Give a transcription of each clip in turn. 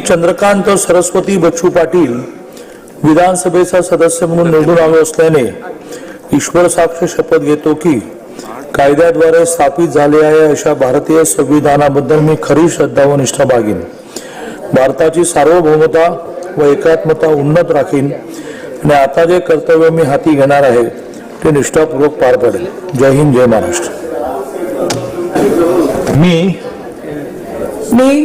चंद्रकांत सरस्वती बच्चू पाटील विधानसभेचा सदस्य म्हणून निवडून आलो असल्याने ईश्वर साक्ष शपथ घेतो की कायद्याद्वारे स्थापित झाले आहे अशा भारतीय संविधानाबद्दल मी खरी श्रद्धा व निष्ठा बागीन भारताची सार्वभौमता व एकात्मता उन्नत राखीन आणि आता जे कर्तव्य मी हाती घेणार आहे ते निष्ठापूर्वक पार पडेल. जय हिंद जय महाराष्ट्र. मी मी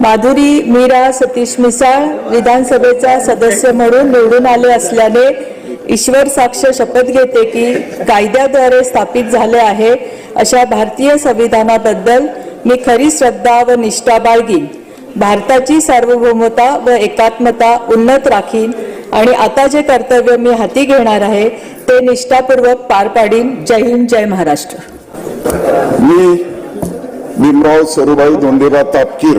माधुरी मीरा सतीश मिसाळ विधानसभेचा सदस्य म्हणून निवडून आले असल्याने ईश्वर साक्ष शपथ घेते की कायद्याद्वारे स्थापित झाले आहे अशा भारतीय संविधानाबद्दल मी खरी श्रद्धा व निष्ठा बाळगीन. भारताची सार्वभौमता व एकात्मता उन्नत राखीन आणि आता जे कर्तव्य मी हाती घेणार आहे ते निष्ठापूर्वक पार पाडीन. जय हिंद जय महाराष्ट्र. मी भीमराव सरुबाई धोंडेबा तापकीर.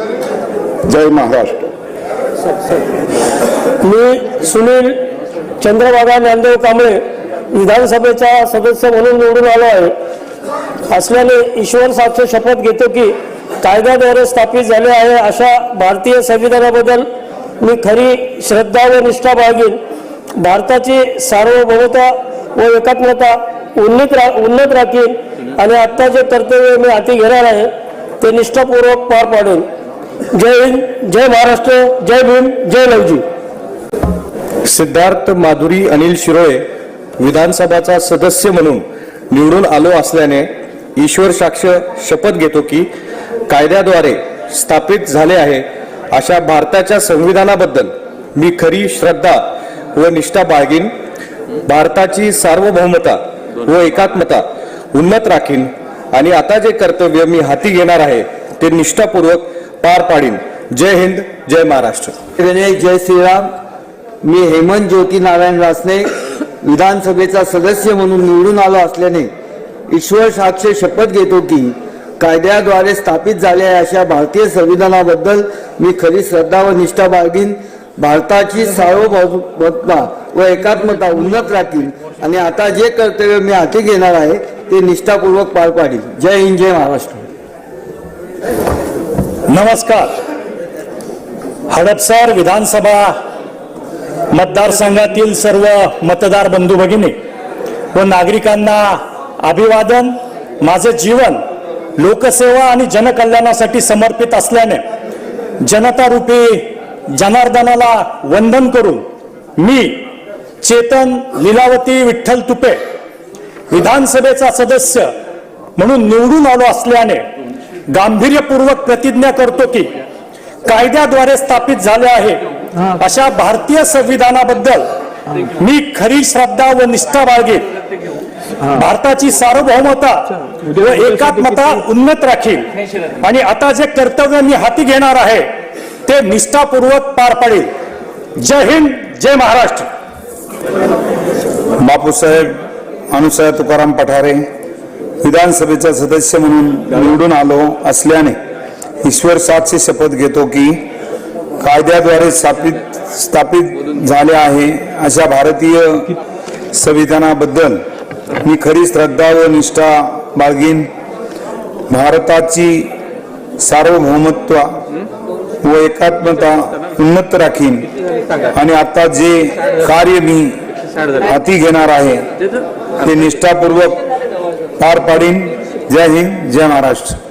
जय महाराष्ट्र. मी सुनील चंद्रबाबा ज्ञानदेव कांबळे विधानसभेचा सदस्य म्हणून निवडून आलो आहे. असल्याने ईश्वर साक्ष शपथ घेतो की कायद्याद्वारे स्थापित झाले आहे अशा भारतीय संविधानाबद्दल मी खरी श्रद्धा व निष्ठा बाळगीन. भारताची सार्वभौमता व एकात्मता उन्नत रा उन्नत राखीन आणि आत्ता जे कर्तव्य मी हाती घेणार आहे ते निष्ठापूर्वक पार पाडेन. जय हिंद जय महाराष्ट्र जय भीम जय लवजी. सिद्धार्थ माधुरी अनिल शिरोळे विधानसभाचा सदस्य म्हणून निवडून आलो असल्याने ईश्वर साक्ष शपथ घेतो की कायद्याद्वारे स्थापित झाले आहे अशा भारताच्या संविधानाबद्दल मी खरी श्रद्धा व निष्ठा बाळगीन भारताची सार्वभौमता व एकात्मता उन्नत राखीन आणि आता जे कर्तव्य मी हाती घेणार आहे ते निष्ठापूर्वक पार पाडीन. जय हिंद जय महाराष्ट्र. गणेश जय श्रीराम. मी हेमंत ज्योती नारायण रासने विधानसभेचा सदस्य म्हणून निवडून आलो असल्याने ईश्वर साक्ष शपथ घेतो की कायद्याद्वारे स्थापित झाल्या अशा भारतीय संविधानाबद्दल मी खरी श्रद्धा व निष्ठा बाळगीन. भारताची सार्वभौमत्ता व एकात्मता उन्नत राखील आणि आता जे कर्तव्य मी हाती घेणार आहे ते निष्ठापूर्वक पार पाडील जय हिंद जय महाराष्ट्र. नमस्कार. हडपसर विधानसभा मतदारसंघातील सर्व मतदार बंधू भगिनी व नागरिकांना अभिवादन. माझे जीवन लोकसेवा आणि जनकल्याणासाठी समर्पित असल्याने जनता रूपी जनार्दनाला वंदन करून मी चेतन लीलावती विठ्ठल तुपे विधानसभेचा सदस्य म्हणून निवडून आलो असल्याने गांभीर्यपूर्वक प्रतिज्ञा करतो की कायद्याद्वारे स्थापित झाले आहे अशा भारतीय संविधानाबद्दल मी खरी श्रद्धा व निष्ठा बाळगेन. भारताची सार्वभौमता व एकात्मता उन्नत राखील आणि आता जे कर्तव्य मी हाती घेणार आहे ते निष्ठापूर्वक पार पाडेल. जय हिंद जय महाराष्ट्र. बापूसाहेब अनुसाहेब तुकाराम पठारे विधानसभेचा सदस्य म्हणून निवडून आलो असल्याने ईश्वर साक्षी शपथ घेतो की कायद्याद्वारे स्थापित स्थापित झाले आहे अशा भारतीय संविधानाबद्दल मी खरी श्रद्धा व निष्ठा बाळगीन. भारताची सार्वभौमत्व व एकात्मता उन्नत राखीन. आणि आता जे कार्य मी हाती घेणार आहे ते निष्ठापूर्वक पार पाडीन. जय हिंद जय महाराष्ट्र.